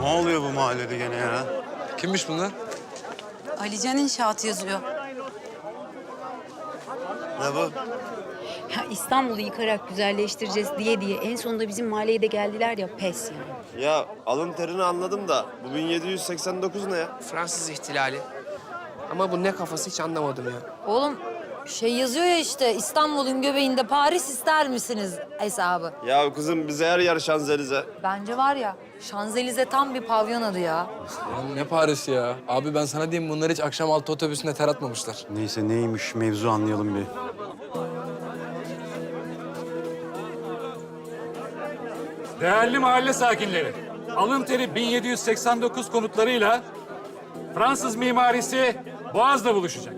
Ne oluyor bu mahallede gene ya? Kimmiş bunlar? Alican İnşaat yazıyor. Ne bu? Ya İstanbul'u yıkarak güzelleştireceğiz diye diye en sonunda bizim mahalleye de geldiler ya pes yani. Ya alın terini anladım da bu 1789 ne ya? Fransız ihtilali. Ama bu ne kafası hiç anlamadım ya. Oğlum şey yazıyor ya işte İstanbul'un göbeğinde Paris ister misiniz hesabı. Ya kızım bize her yer Şanzelize. Bence var ya Şanzelize tam bir pavyon adı ya. Ya ne Paris ya? Abi ben sana diyeyim bunlar hiç akşam altı otobüsünde ter atmamışlar. Neyse neymiş mevzu anlayalım bir. Değerli mahalle sakinleri, alın teri 1789 konutlarıyla Fransız mimarisi Boğaz'da buluşacak.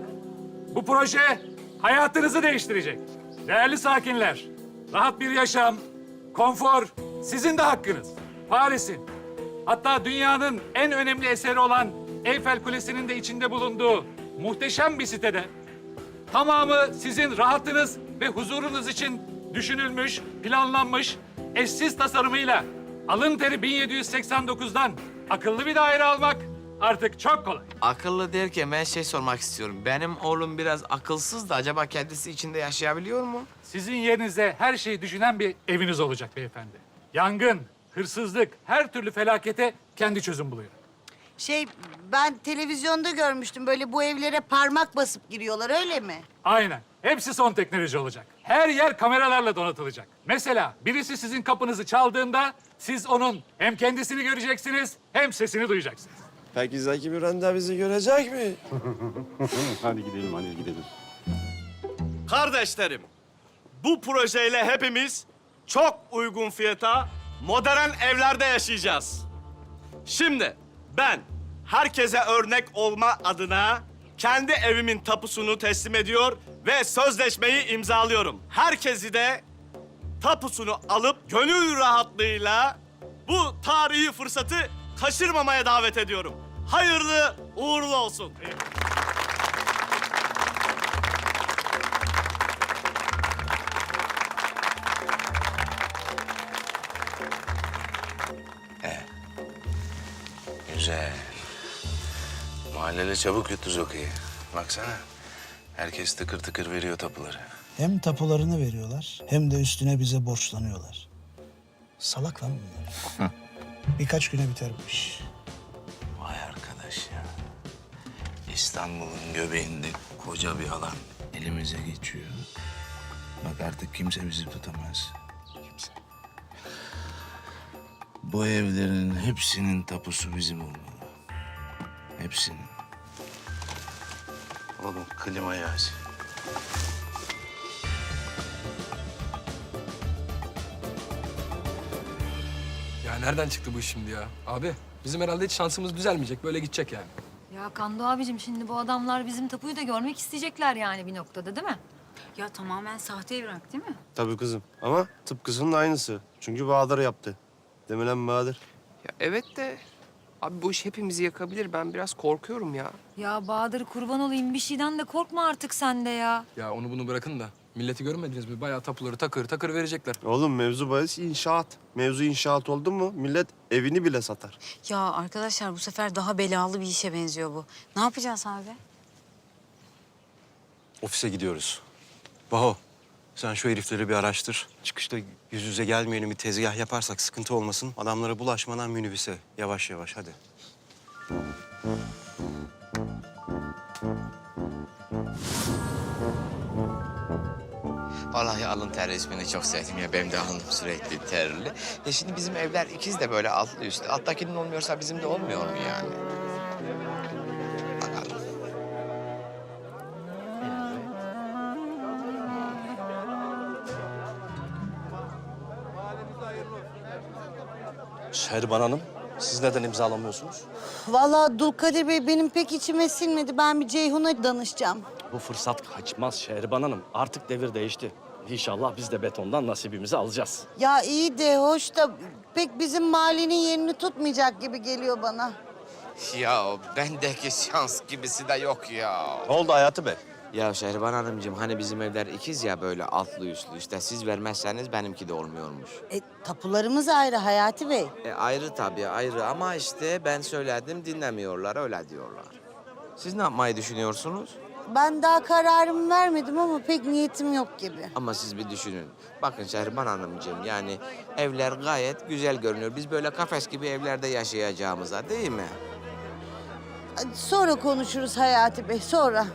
Bu proje hayatınızı değiştirecek. Değerli sakinler, rahat bir yaşam, konfor sizin de hakkınız. Paris'in, hatta dünyanın en önemli eseri olan Eyfel Kulesi'nin de içinde bulunduğu muhteşem bir sitede Tamamı sizin rahatınız ve huzurunuz için düşünülmüş, planlanmış, eşsiz tasarımıyla alın teri 1789'dan akıllı bir daire almak artık çok kolay. Akıllı derken ben şey sormak istiyorum. Benim oğlum biraz akılsız da acaba kendisi içinde yaşayabiliyor mu? Sizin yerinize her şeyi düşünen bir eviniz olacak beyefendi. Yangın, hırsızlık, her türlü felakete kendi çözüm buluyor. Şey ben televizyonda görmüştüm böyle bu evlere parmak basıp giriyorlar öyle mi? Aynen. Hepsi son teknoloji olacak. Her yer kameralarla donatılacak. Mesela birisi sizin kapınızı çaldığında siz onun hem kendisini göreceksiniz hem sesini duyacaksınız. Peki Zeki Müren de bizi görecek mi? Hadi gidelim hadi gidelim. Kardeşlerim, bu projeyle hepimiz çok uygun fiyata modern evlerde yaşayacağız. Şimdi ben herkese örnek olma adına kendi evimin tapusunu teslim ediyor ve sözleşmeyi imzalıyorum. Herkesi de tapusunu alıp gönül rahatlığıyla bu tarihi fırsatı kaçırmamaya davet ediyorum. Hayırlı uğurlu olsun. Güzel. Mahalleli çabuk yuttu Zoki'yi. Baksana. Herkes tıkır tıkır veriyor tapuları. Hem tapularını veriyorlar hem de üstüne bize borçlanıyorlar. Salak lan bunlar. Birkaç güne biter bu iş. Vay arkadaş ya. İstanbul'un göbeğinde koca bir alan elimize geçiyor. Bak artık kimse bizi tutamaz. Bu evlerin hepsinin tapusu bizim olmalı. Hepsinin. Oğlum klima yaz. Ya nereden çıktı bu iş şimdi ya? Abi bizim herhalde hiç şansımız düzelmeyecek. Böyle gidecek yani. Ya Kando abicim şimdi bu adamlar bizim tapuyu da görmek isteyecekler yani bir noktada değil mi? Ya tamamen sahte evrak değil mi? Tabii kızım ama tıpkısının aynısı. Çünkü Bahadır yaptı. Değil mi lan Bahadır? Ya evet de abi bu iş hepimizi yakabilir. Ben biraz korkuyorum ya. Ya Bahadır kurban olayım bir şeyden de korkma artık sen de ya. Ya onu bunu bırakın da. Milleti görmediniz mi? Bayağı tapuları takır takır verecekler. Oğlum mevzu bahis inşaat. Mevzu inşaat oldu mu millet evini bile satar. Ya arkadaşlar bu sefer daha belalı bir işe benziyor bu. Ne yapacağız abi? Ofise gidiyoruz. Baho sen şu herifleri bir araştır. Çıkışta yüz yüze gelmeyelim bir tezgah yaparsak sıkıntı olmasın. Adamlara bulaşmadan minibüse yavaş yavaş hadi. Vallahi alın ter ismini çok sevdim ya. Benim de alnım sürekli terli. Ya şimdi bizim evler ikiz de böyle altlı üstlü. Alttakinin olmuyorsa bizim de olmuyor mu yani? Şehriban Hanım, siz neden imzalamıyorsunuz? Vallahi Dulkadir Bey benim pek içime sinmedi. Ben bir Ceyhun'a danışacağım. Bu fırsat kaçmaz Şehriban Hanım. Artık devir değişti. İnşallah biz de betondan nasibimizi alacağız. Ya iyi de hoş da pek bizim mahallenin yerini tutmayacak gibi geliyor bana. Ya bendeki şans gibisi de yok ya. Ne oldu Hayati Bey? Ya Şehriban Hanımcığım hani bizim evler ikiz ya böyle altlı üstlü işte siz vermezseniz benimki de olmuyormuş. E, tapularımız ayrı Hayati Bey. E, ayrı tabii ayrı ama işte ben söyledim dinlemiyorlar öyle diyorlar. Siz ne yapmayı düşünüyorsunuz? Ben daha kararımı vermedim ama pek niyetim yok gibi. Ama siz bir düşünün. Bakın Şehriban Hanımcığım yani evler gayet güzel görünüyor. Biz böyle kafes gibi evlerde yaşayacağımıza değil mi? Sonra konuşuruz Hayati Bey, sonra.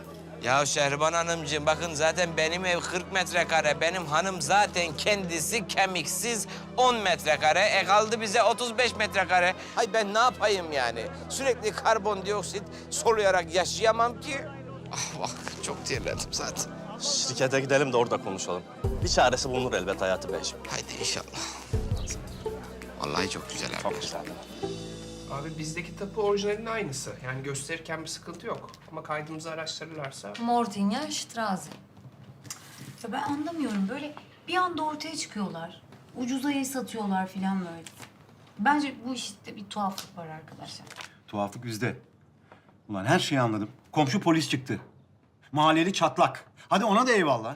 Ya Şehriban Hanımcığım bakın zaten benim ev 40 metrekare. Benim hanım zaten kendisi kemiksiz 10 metrekare. E kaldı bize 35 metrekare. Hay ben ne yapayım yani? Sürekli karbondioksit soluyarak yaşayamam ki. Ah bak çok terledim zaten. Şirkete gidelim de orada konuşalım. Bir çaresi bulunur elbet Hayati Beyciğim. Haydi inşallah. Vallahi çok güzel evler. Çok güzel. Abi bizdeki tapu orijinalinin aynısı. Yani gösterirken bir sıkıntı yok. Ama kaydımızı araştırırlarsa... Mortinya Straße. Ya ben anlamıyorum böyle bir anda ortaya çıkıyorlar. Ucuza ev satıyorlar filan böyle. Bence bu işte bir tuhaflık var arkadaşlar. Tuhaflık bizde. Ulan her şeyi anladım. Komşu polis çıktı. Mahalleli çatlak. Hadi ona da eyvallah.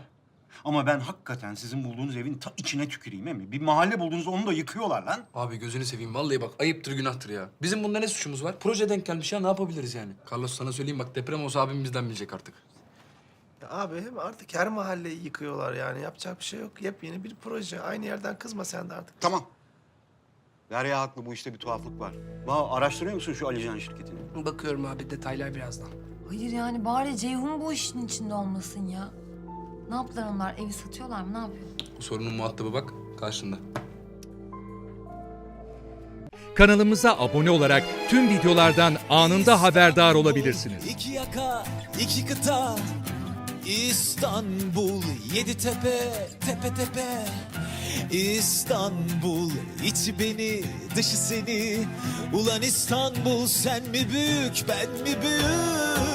Ama ben hakikaten sizin bulduğunuz evin ta içine tüküreyim mi? Bir mahalle buldunuz onu da yıkıyorlar lan. Abi gözünü seveyim vallahi bak ayıptır günahtır ya. Bizim bunda ne suçumuz var? Proje denk gelmiş ya ne yapabiliriz yani? Carlos sana söyleyeyim bak deprem olsa abim bizden bilecek artık. Ya abi hem artık her mahalleyi yıkıyorlar yani. Yapacak bir şey yok. Yepyeni bir proje. Aynı yerden kızma sen de artık. Tamam. Derya haklı bu işte bir tuhaflık var. Ba araştırıyor musun şu Alican şirketini? Bakıyorum abi detaylar birazdan. Hayır yani bari Ceyhun bu işin içinde olmasın ya. Ne yaptılar onlar? Evi satıyorlar mı? Ne yapıyor? Bu sorunun muhatabı bak karşında. Kanalımıza abone olarak tüm videolardan anında haberdar olabilirsiniz. İki yaka, iki kıta, İstanbul, yedi tepe, tepe tepe. İstanbul, içi beni, dışı seni. Ulan İstanbul, sen mi büyük, ben mi büyük?